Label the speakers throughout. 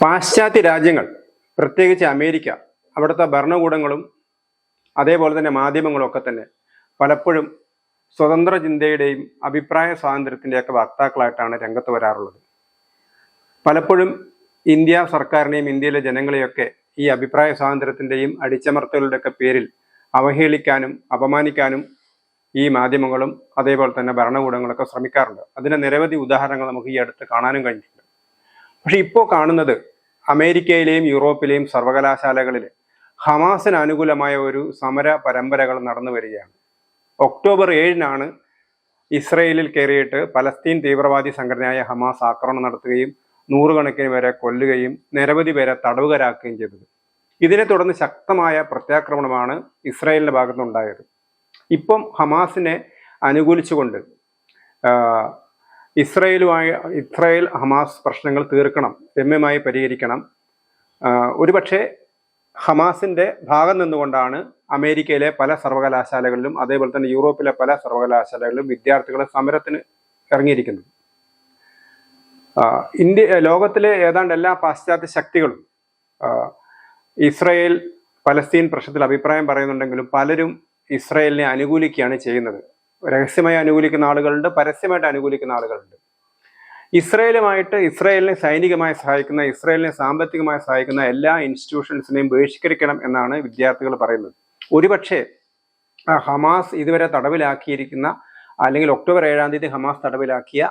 Speaker 1: പാശ്ചാത്യ രാജ്യങ്ങൾ പ്രത്യേകിച്ച് അമേരിക്ക അവിടുത്തെ ഭരണകൂടങ്ങളും അതേപോലെ തന്നെ മാധ്യമങ്ങളും ഒക്കെ തന്നെ പലപ്പോഴും സ്വതന്ത്ര ചിന്തയുടെയും അഭിപ്രായ സ്വാതന്ത്ര്യത്തിന്റെയൊക്കെ വക്താക്കളായിട്ടാണ് രംഗത്ത് വരാറുള്ളത്. പലപ്പോഴും ഇന്ത്യ സർക്കാരിനെയും ഇന്ത്യയിലെ ജനങ്ങളെയൊക്കെ ഈ അഭിപ്രായ സ്വാതന്ത്ര്യത്തിന്റെയും അടിച്ചമർത്തലുടെയൊക്കെ പേരിൽ അവഹേളിക്കാനും അപമാനിക്കാനും ഈ മാധ്യമങ്ങളും അതേപോലെ തന്നെ ഭരണകൂടങ്ങളൊക്കെ ശ്രമിക്കാറുണ്ട്. അതിന് നിരവധി ഉദാഹരണങ്ങൾ നമുക്ക് ഈ അടുത്ത് കാണാനും കഴിഞ്ഞിട്ടുണ്ട്. പക്ഷെ ഇപ്പോൾ കാണുന്നത് അമേരിക്കയിലെയും യൂറോപ്പിലെയും സർവകലാശാലകളിൽ ഹമാസിന് അനുകൂലമായ ഒരു സമര പരമ്പരകൾ നടന്നു വരികയാണ്. ഒക്ടോബർ ഏഴിനാണ് ഇസ്രയേലിൽ കയറിയിട്ട് പലസ്തീൻ തീവ്രവാദി സംഘടനയായ ഹമാസ് ആക്രമണം നടത്തുകയും നൂറുകണക്കിന് പേരെ കൊല്ലുകയും നിരവധി പേരെ തടവുകരാക്കുകയും ചെയ്തത്. ഇതിനെ തുടർന്ന് ശക്തമായ പ്രത്യാക്രമണമാണ് ഇസ്രയേലിന്റെ ഭാഗത്തുനിന്നുണ്ടായത്. ഇപ്പം ഹമാസിനെ അനുകൂലിച്ചുകൊണ്ട് ഇസ്രയേലുമായി ഇസ്രയേൽ ഹമാസ് പ്രശ്നങ്ങൾ തീർക്കണം രമ്യമായി പരിഹരിക്കണം. ഒരുപക്ഷെ ഹമാസിന്റെ ഭാഗം നിന്നുകൊണ്ടാണ് അമേരിക്കയിലെ പല സർവകലാശാലകളിലും അതേപോലെ തന്നെ യൂറോപ്പിലെ പല സർവകലാശാലകളിലും വിദ്യാർത്ഥികളെ സമരത്തിന് ഇറങ്ങിയിരിക്കുന്നത്. ഇന്ത്യ ലോകത്തിലെ ഏതാണ്ട് എല്ലാ പാശ്ചാത്യ ശക്തികളും ഇസ്രയേൽ പലസ്തീൻ പ്രശ്നത്തിൽ അഭിപ്രായം പറയുന്നുണ്ടെങ്കിലും പലരും ഇസ്രയേലിനെ അനുകൂലിക്കുകയാണ് ചെയ്യുന്നത്. രഹസ്യമായി അനുകൂലിക്കുന്ന ആളുകളുണ്ട് പരസ്യമായിട്ട് അനുകൂലിക്കുന്ന ആളുകളുണ്ട്. ഇസ്രയേലുമായിട്ട് ഇസ്രയേലിനെ സൈനികമായി സഹായിക്കുന്ന ഇസ്രയേലിനെ സാമ്പത്തികമായി സഹായിക്കുന്ന എല്ലാ ഇൻസ്റ്റിറ്റ്യൂഷൻസിനെയും ബഹിഷ്കരിക്കണം എന്നാണ് വിദ്യാർത്ഥികൾ പറയുന്നത്. ഒരുപക്ഷെ ഹമാസ് ഇതുവരെ തടവിലാക്കിയിരിക്കുന്ന അല്ലെങ്കിൽ ഒക്ടോബർ ഏഴാം തീയതി ഹമാസ് തടവിലാക്കിയ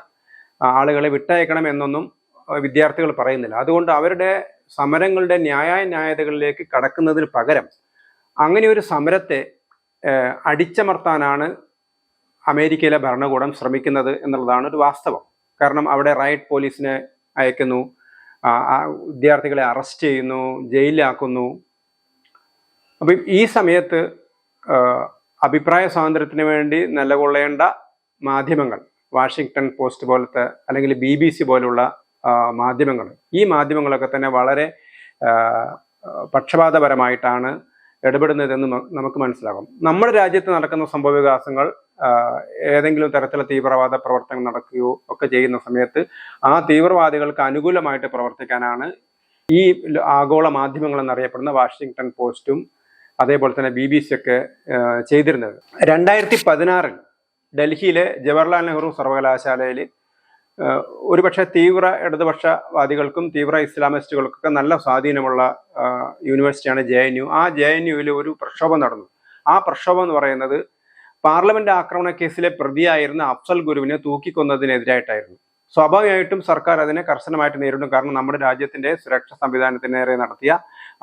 Speaker 1: ആളുകളെ വിട്ടയക്കണം എന്നൊന്നും വിദ്യാർത്ഥികൾ പറയുന്നില്ല. അതുകൊണ്ട് അവരുടെ സമരങ്ങളുടെ ന്യായ ന്യായതകളിലേക്ക് കടക്കുന്നതിന് പകരം അങ്ങനെ ഒരു സമരത്തെ അടിച്ചമർത്താനാണ് അമേരിക്കയിലെ ഭരണകൂടം ശ്രമിക്കുന്നത് എന്നുള്ളതാണ് ഒരു വാസ്തവം. കാരണം അവിടെ റൈറ്റ് പോലീസിനെ അയക്കുന്നു വിദ്യാർത്ഥികളെ അറസ്റ്റ് ചെയ്യുന്നു ജയിലിലാക്കുന്നു. അപ്പം ഈ സമയത്ത് അഭിപ്രായ സ്വാതന്ത്ര്യത്തിന് വേണ്ടി നിലകൊള്ളേണ്ട മാധ്യമങ്ങൾ വാഷിങ്ടൺ പോസ്റ്റ് പോലത്തെ അല്ലെങ്കിൽ ബി ബി സി പോലുള്ള മാധ്യമങ്ങൾ ഈ മാധ്യമങ്ങളൊക്കെ തന്നെ വളരെ പക്ഷപാതപരമായിട്ടാണ് ഇടപെടുന്നതെന്ന് നമുക്ക് മനസ്സിലാകും. നമ്മുടെ രാജ്യത്ത് നടക്കുന്ന സംഭവ വികാസങ്ങൾ ഏതെങ്കിലും തരത്തിലുള്ള തീവ്രവാദ പ്രവർത്തനം നടക്കുകയോ ഒക്കെ ചെയ്യുന്ന സമയത്ത് ആ തീവ്രവാദികൾക്ക് അനുകൂലമായിട്ട് പ്രവർത്തിക്കാനാണ് ഈ ആഗോള മാധ്യമങ്ങൾ എന്നറിയപ്പെടുന്ന വാഷിങ്ടൺ പോസ്റ്റും അതേപോലെ തന്നെ ബി ബി സി ഒക്കെ ചെയ്തിരുന്നത്. രണ്ടായിരത്തി പതിനാറിൽ ഡൽഹിയിലെ ജവഹർലാൽ നെഹ്റു സർവകലാശാലയിൽ ഒരുപക്ഷെ തീവ്ര ഇടതുപക്ഷവാദികൾക്കും തീവ്ര ഇസ്ലാമിസ്റ്റുകൾക്കൊക്കെ നല്ല സ്വാധീനമുള്ള യൂണിവേഴ്സിറ്റിയാണ് ജെ എൻ യു. ആ ജെ എൻ യുവിൽ ഒരു പ്രക്ഷോഭം നടന്നു. ആ പ്രക്ഷോഭം എന്ന് പറയുന്നത് പാർലമെന്റ് ആക്രമണ കേസിലെ പ്രതിയായിരുന്ന അഫ്സൽ ഗുരുവിനെ തൂക്കിക്കൊന്നതിനെതിരായിട്ടായിരുന്നു. സ്വാഭാവികമായിട്ടും സർക്കാർ അതിനെ കർശനമായിട്ട് നേരിടും. കാരണം നമ്മുടെ രാജ്യത്തിന്റെ സുരക്ഷാ സംവിധാനത്തിന് നേരെ നടത്തിയ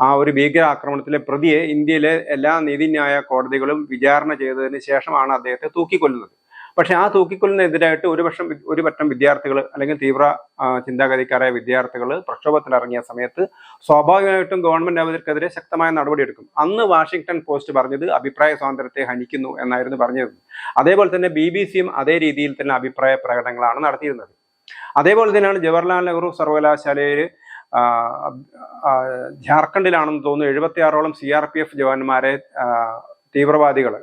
Speaker 1: ആ ഒരു ഭീകരാക്രമണത്തിലെ പ്രതിയെ ഇന്ത്യയിലെ എല്ലാ നീതിന്യായ കോടതികളും വിചാരണ ചെയ്തതിന് ശേഷമാണ് അദ്ദേഹത്തെ തൂക്കിക്കൊല്ലുന്നത്. പക്ഷെ ആ തൂക്കിക്കൊല്ലുന്നതിനെതിരായിട്ട് ഒരു പക്ഷം ഒരു പറ്റം വിദ്യാർത്ഥികൾ അല്ലെങ്കിൽ തീവ്ര ചിന്താഗതിക്കാരായ വിദ്യാർത്ഥികൾ പ്രക്ഷോഭത്തിലിറങ്ങിയ സമയത്ത് സ്വാഭാവികമായിട്ടും ഗവൺമെന്റ് അവർക്കെതിരെ ശക്തമായ നടപടിയെടുക്കും. അന്ന് വാഷിങ്ടൺ പോസ്റ്റ് പറഞ്ഞത് അഭിപ്രായ സ്വാതന്ത്ര്യത്തെ ഹനിക്കുന്നു എന്നായിരുന്നു പറഞ്ഞിരുന്നത്. അതേപോലെ തന്നെ ബി ബി സിയും അതേ രീതിയിൽ തന്നെ അഭിപ്രായ പ്രകടനങ്ങളാണ് നടത്തിയിരുന്നത്. അതേപോലെ തന്നെയാണ് ജവഹർലാൽ നെഹ്റു സർവകലാശാലയിൽ ജാർഖണ്ഡിലാണെന്ന് തോന്നുന്നു എഴുപത്തിയാറോളം സി ആർ പി എഫ് ജവാന്മാരെ തീവ്രവാദികൾ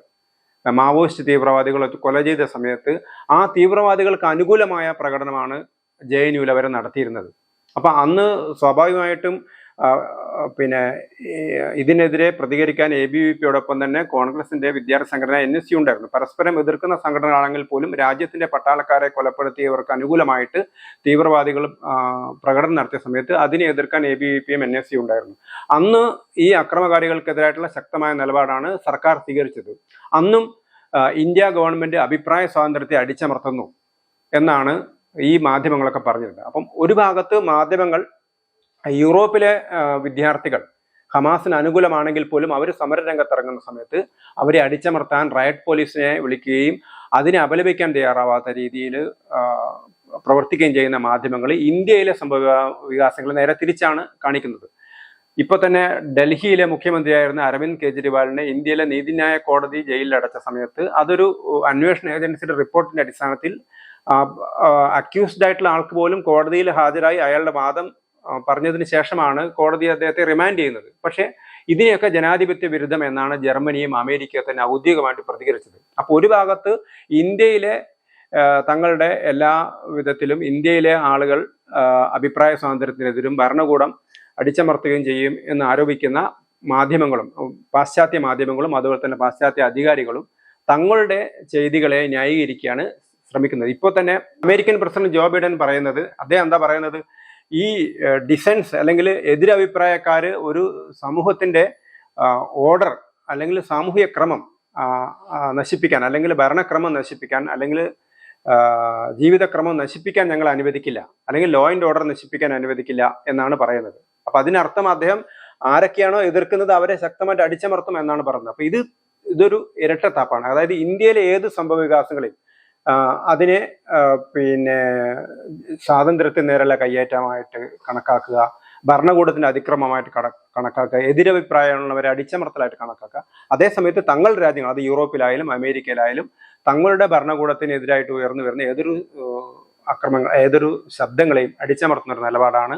Speaker 1: മാവോയിസ്റ്റ് തീവ്രവാദികൾ കൊല ചെയ്ത സമയത്ത് ആ തീവ്രവാദികൾക്ക് അനുകൂലമായ പ്രകടനമാണ് ജെ എൻ യുവിൽ അവർ നടത്തിയിരുന്നത്. അപ്പം അന്ന് സ്വാഭാവികമായിട്ടും പിന്നെ ഇതിനെതിരെ പ്രതികരിക്കാൻ എ ബി വി പിയോടൊപ്പം തന്നെ കോൺഗ്രസിന്റെ വിദ്യാർത്ഥി സംഘടന എൻ എസ് യു ഉണ്ടായിരുന്നു. പരസ്പരം എതിർക്കുന്ന സംഘടനകളാണെങ്കിൽ പോലും രാജ്യത്തിന്റെ പട്ടാളക്കാരെ കൊലപ്പെടുത്തിയവർക്ക് അനുകൂലമായിട്ട് തീവ്രവാദികൾ പ്രകടനം നടത്തിയ സമയത്ത് അതിനെ എതിർക്കാൻ എ ബി വി പിയും എൻ എസ് യു ഉണ്ടായിരുന്നു. അന്ന് ഈ അക്രമകാരികൾക്കെതിരായിട്ടുള്ള ശക്തമായ നിലപാടാണ് സർക്കാർ സ്വീകരിച്ചത്. അന്നും ഇന്ത്യ ഗവൺമെന്റ് അഭിപ്രായ സ്വാതന്ത്ര്യത്തെ അടിച്ചമർത്തുന്നു എന്നാണ് ഈ മാധ്യമങ്ങളൊക്കെ പറഞ്ഞിരുന്നത്. അപ്പം ഒരു ഭാഗത്ത് മാധ്യമങ്ങൾ യൂറോപ്പിലെ വിദ്യാർത്ഥികൾ ഹമാസിന് അനുകൂലമാണെങ്കിൽ പോലും അവർ സമരരംഗത്തിറങ്ങുന്ന സമയത്ത് അവരെ അടിച്ചമർത്താൻ റയറ്റ് പോലീസിനെ വിളിക്കുകയും അതിനെ അപലപിക്കാൻ തയ്യാറാവാത്ത രീതിയിൽ പ്രവർത്തിക്കുകയും ചെയ്യുന്ന മാധ്യമങ്ങൾ ഇന്ത്യയിലെ സംഭവ വികാസങ്ങൾ നേരെ തിരിച്ചാണ് കാണിക്കുന്നത്. ഇപ്പൊ തന്നെ ഡൽഹിയിലെ മുഖ്യമന്ത്രിയായിരുന്ന അരവിന്ദ് കെജ്രിവാളിനെ ഇന്ത്യയിലെ നീതിന്യായ കോടതി ജയിലിൽ അടച്ച സമയത്ത് അതൊരു അന്വേഷണ ഏജൻസിയുടെ റിപ്പോർട്ടിന്റെ അടിസ്ഥാനത്തിൽ അക്യൂസ്ഡ് ആയിട്ടുള്ള ആൾക്ക് പോലും കോടതിയിൽ ഹാജരായി അയാളുടെ വാദം പറഞ്ഞതിന് ശേഷമാണ് കോടതി അദ്ദേഹത്തെ റിമാൻഡ് ചെയ്യുന്നത്. പക്ഷേ ഇതിനെയൊക്കെ ജനാധിപത്യ വിരുദ്ധം എന്നാണ് ജർമ്മനിയും അമേരിക്കയും തന്നെ ഔദ്യോഗികമായിട്ട് പ്രതികരിച്ചത്. അപ്പോൾ ഒരു ഭാഗത്ത് ഇന്ത്യയിലെ തങ്ങളുടെ എല്ലാ വിധത്തിലും ഇന്ത്യയിലെ ആളുകൾ അഭിപ്രായ സ്വാതന്ത്ര്യത്തിനെതിരും ഭരണകൂടം അടിച്ചമർത്തുകയും ചെയ്യും എന്ന് ആരോപിക്കുന്ന മാധ്യമങ്ങളും പാശ്ചാത്യ മാധ്യമങ്ങളും അതുപോലെ തന്നെ പാശ്ചാത്യ അധികാരികളും തങ്ങളുടെ ചെയ്തികളെ ന്യായീകരിക്കുകയാണ് ശ്രമിക്കുന്നത്. ഇപ്പോൾ തന്നെ അമേരിക്കൻ പ്രസിഡന്റ് ജോ ബൈഡൻ പറയുന്നത് അദ്ദേഹം എന്താ പറയുന്നത്? ഈ ഡിസൻസ് അല്ലെങ്കിൽ എതിരഭിപ്രായക്കാർ ഒരു സമൂഹത്തിന്റെ ഓർഡർ അല്ലെങ്കിൽ സാമൂഹിക ക്രമം നശിപ്പിക്കാൻ അല്ലെങ്കിൽ ഭരണക്രമം നശിപ്പിക്കാൻ അല്ലെങ്കിൽ ജീവിതക്രമം നശിപ്പിക്കാൻ ഞങ്ങൾ അനുവദിക്കില്ല അല്ലെങ്കിൽ ലോ ആൻഡ് ഓർഡർ നശിപ്പിക്കാൻ അനുവദിക്കില്ല എന്നാണ് പറയുന്നത്. അപ്പൊ അതിനർത്ഥം അദ്ദേഹം ആരൊക്കെയാണോ എതിർക്കുന്നത് അവരെ ശക്തമായിട്ട് അടിച്ചമർത്തും എന്നാണ് പറയുന്നത്. അപ്പൊ ഇത് ഇതൊരു ഇരട്ടത്താപ്പാണ്. അതായത് ഇന്ത്യയിലെ ഏത് സംഭവ വികാസങ്ങളെയും ആ, അതിനെ പിന്നെ സ്വാതന്ത്ര്യത്തിൽ നേരെയുള്ള കയ്യേറ്റമായിട്ട് കണക്കാക്കുക ഭരണകൂടത്തിന്റെ അതിക്രമമായിട്ട് കണ കണക്കാക്കുക എതിരഭിപ്രായമുള്ളവരെ അടിച്ചമർത്തലായിട്ട് കണക്കാക്കുക. അതേസമയത്ത് തങ്ങൾ രാജ്യങ്ങൾ അത് യൂറോപ്പിലായാലും അമേരിക്കയിലായാലും തങ്ങളുടെ ഭരണകൂടത്തിനെതിരായിട്ട് ഉയർന്നു വരുന്ന ഏതൊരു അക്രമങ്ങൾ ഏതൊരു ശബ്ദങ്ങളെയും അടിച്ചമർത്തുന്ന ഒരു നിലപാടാണ്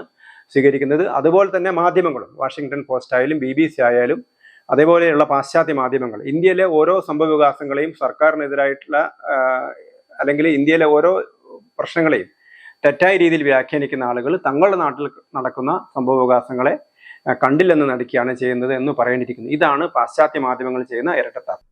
Speaker 1: സ്വീകരിക്കുന്നത്. അതുപോലെ തന്നെ മാധ്യമങ്ങളും വാഷിങ്ടൺ പോസ്റ്റ് ആയാലും ബി ബി സി ആയാലും അതേപോലെയുള്ള പാശ്ചാത്യ മാധ്യമങ്ങൾ ഇന്ത്യയിലെ ഓരോ സംഭവ വികാസങ്ങളെയും സർക്കാരിനെതിരായിട്ടുള്ള അല്ലെങ്കിൽ ഇന്ത്യയിലെ ഓരോ പ്രശ്നങ്ങളെയും തെറ്റായ രീതിയിൽ വ്യാഖ്യാനിക്കുന്ന ആളുകൾ തങ്ങളുടെ നാട്ടിൽ നടക്കുന്ന സംഭവവികാസങ്ങളെ കണ്ടില്ലെന്ന് നടിക്കുകയാണ് ചെയ്യുന്നത് എന്ന് പറയേണ്ടിയിരിക്കുന്നു. ഇതാണ് പാശ്ചാത്യ മാധ്യമങ്ങൾ ചെയ്യുന്ന ഇരട്ടത്താപ്പ്.